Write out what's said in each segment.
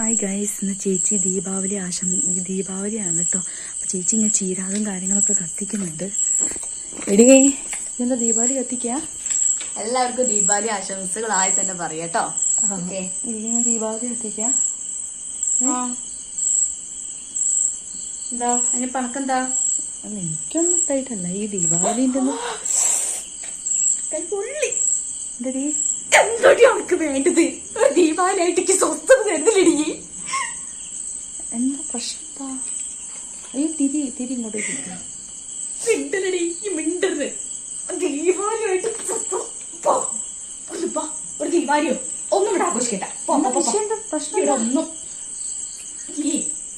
Hi guys ഇന്ന് ചേച്ചി ദീപാവലി ആശം ദീപാവലിയാണ് കേട്ടോ അപ്പൊ ചേച്ചി ഇങ്ങനെ ചീരാതും കാര്യങ്ങളൊക്കെ കത്തിക്കുന്നുണ്ട്. എടി എന്താ ദീപാവലി കത്തിക്കാ? എല്ലാവർക്കും ദീപാവലി ആശംസകളായി തന്നെ പറയട്ടോ ഓക്കെ. ഇങ്ങനെ ദീപാവലി കത്തിക്കാ? എന്താ? അതിന് പണക്കെന്താ? അല്ല എനിക്കൊന്നും ഇട്ടായിട്ടല്ല ഈ ദീപാവലിന്റെ ഒന്നും കൈപൊള്ളി എന്തടി? എന്തടി അവൾക്ക് വേണ്ടത്? ഒരു ദീപാവലി ആയിട്ട് സ്വസ്ഥത തരുന്നില്ലടി എന്താ പ്രശ്നം? എന്താ? അയ്യോ തിരി തിരി ഇങ്ങോട്ട് തിരി. മിണ്ടലടി ഈ മിണ്ടരുത്. ദീപാവലി. പോ. ഒരു ദീപാലിയോ ഒന്നും ഇവിടെ ആഘോഷിക്കട്ടെ? പ്രശ്നം? ഒന്നും.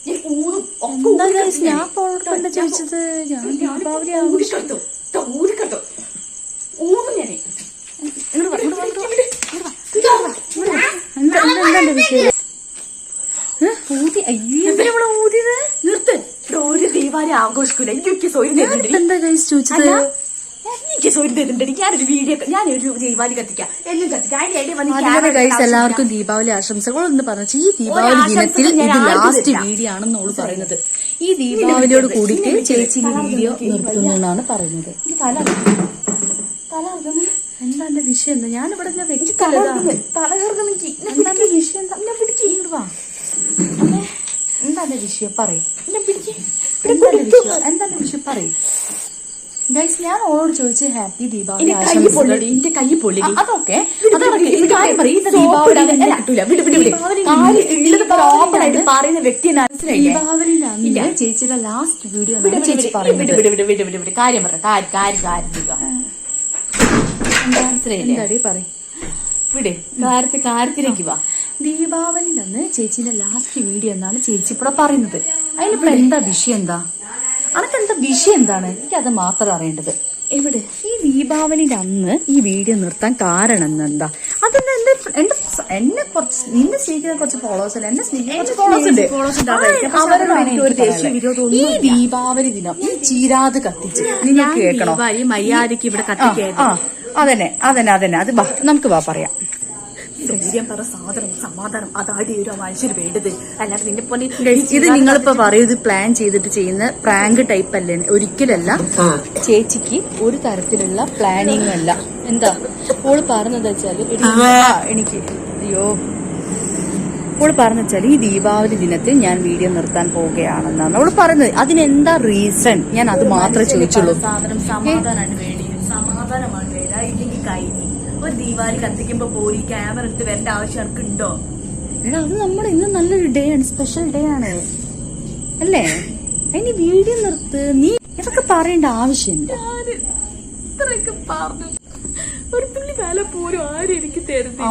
ഞാൻ ഊതും. ഒക്കെ എന്താ ഊതി ഗൈസ് കളിച്ച് ഞാൻ ഞാൻ. ഇപ്പോൾ കണ്ട ചോദിച്ചത് ഞാൻ ദീപാവലി ആഘോഷിക്കും ഊതിക്കെടുത്തു. ദാ ഊതിക്കെടുത്തു. ഊതും ഞാനേ. ഇങ്ങോട്ട് വാ, ഇങ്ങോട്ട് വാ, ഇങ്ങോട്ട് വാ. ഇവിടെ. ഇതാ. ഊതി അയ്യോ. ഊതിയത്? നിർത്ത്. ഒരു ദീപാവലി ആഘോഷിക്കൂല? എനിക്ക് സൗകര്യം തരുന്നുണ്ട് എന്താ ഗൈസ് ചോദിച്ചത്? എനിക്ക് തരുന്നുണ്ട് ഞാനൊരു വീഡിയോ ഞാനൊരു ദീപാവലി കത്തിക്കാം. എല്ലാം കത്തിക്കാം. അതിന്റെ ഇടയിൽ വന്ന് ഗൈസ് എല്ലാവർക്കും ദീപാവലി ആശംസകൾ എന്ന് പറഞ്ഞു ഈ ദീപാവലി ദിനത്തിൽ ഇത് ലാസ്റ്റ് വീഡിയോ ആണെന്ന് ഓൾ പറയുന്നത്. ഈ ദീപാവലിയോട് കൂടിയിട്ട് ചേച്ചി ഈ വീഡിയോ നിർത്തുന്നു എന്നാണ് പറയുന്നത്. തല തല. എന്താ എന്റെ വിഷയം എന്താ? ഞാനിവിടെ ഞാൻ എന്താ വിഷയം എന്താ? എന്നെ പിടിക്ക്. ഇങ്ങോട്ട് വാ. എന്താ എന്റെ വിഷയം? പറയും. എന്താ വിഷയം? എന്താ വിഷയം? പറയും. ഗൈസ് ഞാൻ ഓളോട് ചോദിച്ചു ഹാപ്പി ദീപാവലി ആശംസകൾ. എന്റെ കൈ പൊള്ളടി. അ- അതൊക്കെ. ദീപാവലി. ദീപാവലി ദീപാവലി പറയുന്ന? ദീപാവലിന്റെ ഇല്ല. അന്ന് ചേച്ചിയുടെ ലാസ്റ്റ് വീഡിയോ ചേച്ചി പറയും പറയുന്നത്. കാര്യം പറ. കാര്യം കാര്യം. മനസ്സിലായില്ലേ പറ. വിട്. കാര്യത്തിൽ കാര്യത്തിലേക്ക് വാ. ദീപാവലിന്റെ അന്ന് ചേച്ചിന്റെ ലാസ്റ്റ് വീഡിയോ എന്നാണ് ചേച്ചി ഇവിടെ പറയുന്നത്. അതിനിപ്പോ എന്താ വിഷയം എന്താ? അനക്ക് എന്താ വിഷയം എന്താണ്? എനിക്ക് അത് മാത്രം അറിയേണ്ടത്. എവിടെ? ഈ ദീപാവലിന്റെ അന്ന് ഈ വീഡിയോ നിർത്താൻ കാരണം എന്താ? അതെന്താ എന്റെ എന്റെ എന്നെ കുറച്ച് നിന്നെ സ്നേഹിക്കുന്ന കുറച്ച് ഫോളോവേഴ്സ് അല്ല? എന്നെ സ്നേഹിക്കുന്ന കുറച്ച് ഈ ദീപാവലി ദിനം ഈ ചീരാത് കത്തിച്ച് നിങ്ങൾക്ക് കേൾക്കണം? മര്യാദയ്ക്ക് ഇവിടെ ആ. അതന്നെ അതന്നെ അതന്നെ. അത് നമുക്ക് വാ പറയാം. ധൈര്യം പറ സാധനം സമാധാനം. അതാടി ഒരു മനുഷ്യന് വേണ്ടത്. അല്ലാതെ നിന്നെ പോലെ ഇത് നിങ്ങളിപ്പോ പറയും ഇത് പ്ലാൻ ചെയ്തിട്ട് ചെയ്യുന്ന പ്രാങ്ക് ടൈപ്പ് അല്ലേ? ഒരിക്കലല്ല. ചേച്ചിക്ക് ഒരു തരത്തിലുള്ള പ്ലാനിങ് അല്ല. എന്താ? ഓൾ പറഞ്ഞത് വെച്ചാൽ എനിക്ക് അയ്യോ. ഓൾ പറഞ്ഞ വെച്ചാൽ ഈ ദീപാവലി ദിനത്തിൽ ഞാൻ വീഡിയോ നിർത്താൻ പോവുകയാണെന്നാണ്. അവൾ പറയുന്നത് അതിനെന്താ റീസൺ ഞാൻ അത് മാത്രമേ ചോദിച്ചുള്ളൂ. കഴിഞ്ഞു ഒരു ദീപാവലി കത്തിക്കുമ്പോ പോയി ക്യാമറ എടുത്ത് വരേണ്ട ആവശ്യം അനക്കുണ്ടോ എടാ അത് നമ്മുടെ ഇന്ന് നല്ലൊരു ഡേ ആണ് സ്പെഷ്യൽ ഡേ ആണ്. അല്ലേ? അതിന് വീഡിയോ നിർത്ത് നീ ഇതൊക്കെ പറയേണ്ട ഇത്രയൊക്കെ പറഞ്ഞു. ഒരു തുള്ളി വില പോലും ആരും എനിക്ക് തരുന്നില്ല.